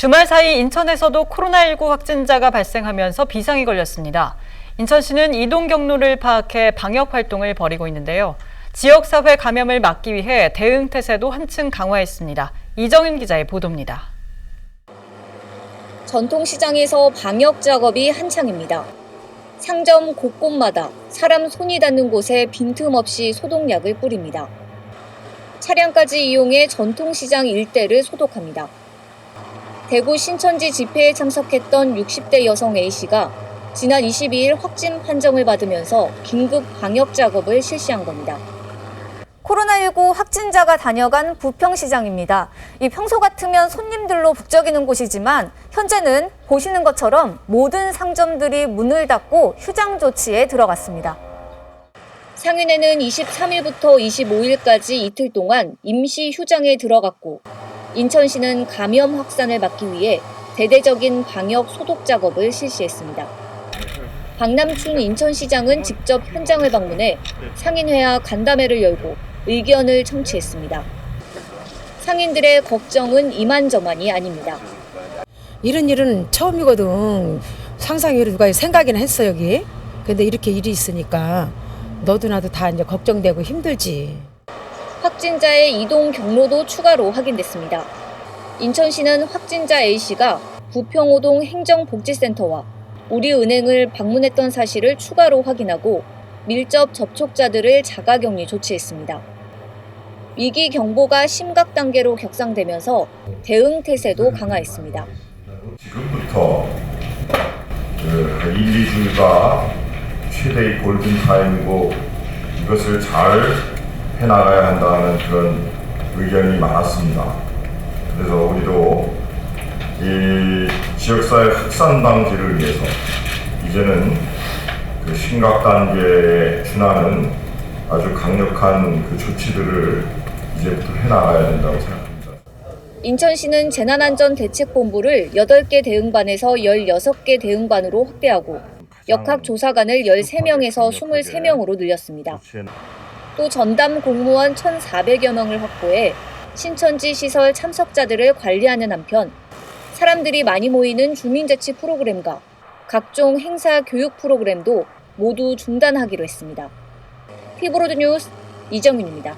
주말 사이 인천에서도 코로나19 확진자가 발생하면서 비상이 걸렸습니다. 인천시는 이동 경로를 파악해 방역 활동을 벌이고 있는데요. 지역사회 감염을 막기 위해 대응 태세도 한층 강화했습니다. 이정윤 기자의 보도입니다. 전통시장에서 방역 작업이 한창입니다. 상점 곳곳마다 사람 손이 닿는 곳에 빈틈없이 소독약을 뿌립니다. 차량까지 이용해 전통시장 일대를 소독합니다. 대구 신천지 집회에 참석했던 60대 여성 A씨가 지난 22일 확진 판정을 받으면서 긴급 방역 작업을 실시한 겁니다. 코로나19 확진자가 다녀간 부평시장입니다. 이 평소 같으면 손님들로 북적이는 곳이지만 현재는 보시는 것처럼 모든 상점들이 문을 닫고 휴장 조치에 들어갔습니다. 상인회는 23일부터 25일까지 이틀 동안 임시 휴장에 들어갔고 인천시는 감염 확산을 막기 위해 대대적인 방역 소독 작업을 실시했습니다. 박남춘 인천시장은 직접 현장을 방문해 상인회와 간담회를 열고 의견을 청취했습니다. 상인들의 걱정은 이만저만이 아닙니다. 이런 일은 처음이거든. 상상외로 누가 생각이나 했어 여기. 근데 이렇게 일이 있으니까 너도 나도 다 이제 걱정되고 힘들지. 확진자의 이동 경로도 추가로 확인됐습니다. 인천시는 확진자 A씨가 부평호동 행정복지센터와 우리은행을 방문했던 사실을 추가로 확인하고 밀접 접촉자들을 자가격리 조치했습니다. 위기 경보가 심각 단계로 격상되면서 대응 태세도 강화했습니다. 지금부터 그 1, 2주가 최대의 골든타임이고 이것을 잘 해나가야 한다는 그런 의견이 많았습니다. 그래서 우리도 이 지역사회 확산 방지를 위해서 이제는 그 심각 단계에 준하는 아주 강력한 그 조치들을 이제부터 해나가야 된다고 생각합니다. 인천시는 재난안전대책본부를 8개 대응반에서 16개 대응반으로 확대하고 역학조사관을 13명에서 23명으로 늘렸습니다. 또 전담 공무원 1,400여 명을 확보해 신천지 시설 참석자들을 관리하는 한편 사람들이 많이 모이는 주민자치 프로그램과 각종 행사 교육 프로그램도 모두 중단하기로 했습니다. 피브로드 뉴스 이정윤입니다.